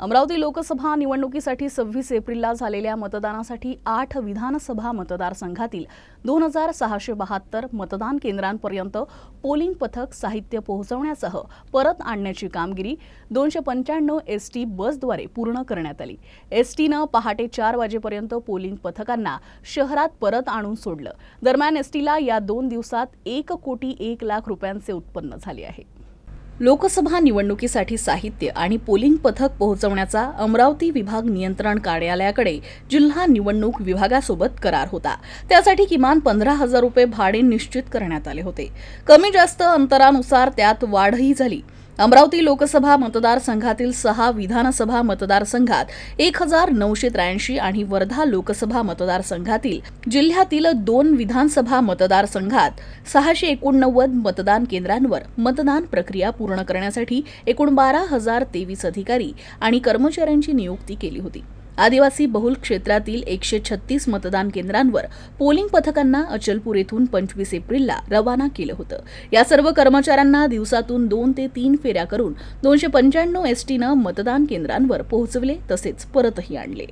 अमरावती लोकसभा निवडणुकीसाठी सव्वीस एप्रिलला झालेल्या मतदानासाठी आठ विधानसभा मतदारसंघातील दोन हजार सहाशे बहात्तर मतदान केंद्रांपर्यंत पोलिंग पथक साहित्य पोहोचवण्यासह परत आणण्याची कामगिरी दोनशे पंच्याण्णव एस टी बसद्वारे पूर्ण करण्यात आली. एस टीनं पहाटे चार वाजेपर्यंत पोलिंग पथकांना शहरात परत आणून सोडलं. दरम्यान एस टीला या दोन दिवसात एक कोटी एक लाख रुपयांचे उत्पन्न झाले आहे. लोकसभा निवडणुकीसाठी साहित्य आणि पोलिंग पथक पोहोचवण्याचा अमरावती विभाग नियंत्रण कार्यालयाकडे जिल्हा निवडणूक विभागासोबत करार होता. त्यासाठी किमान पंधरा हजार रुपये भाडे निश्चित करण्यात आले होते. कमी जास्त अंतरानुसार त्यात वाढही झाली. अमरावती लोकसभा मतदारसंघातील सहा विधानसभा मतदारसंघात एक हजार नऊशे त्र्याऐंशी आणि वर्धा लोकसभा मतदारसंघातील जिल्ह्यातील दोन विधानसभा मतदारसंघात सहाशे एकोणनव्वद मतदान केंद्रांवर मतदान प्रक्रिया पूर्ण करण्यासाठी एकूण बारा हजार तेवीस अधिकारी आणि कर्मचाऱ्यांची नियुक्ती केली होती. आदिवासी बहुल क्षेत्रातील एकशे छत्तीस मतदान केंद्रांवर पोलिंग पथकांना अचलपूर येथून पंचवीस एप्रिलला रवाना केलं होतं. या सर्व कर्मचाऱ्यांना दिवसातून दोन ते तीन फेऱ्या करून दोनशे पंच्याण्णव एस टीनं मतदान केंद्रांवर पोहोचवले तसेच परतही आणले.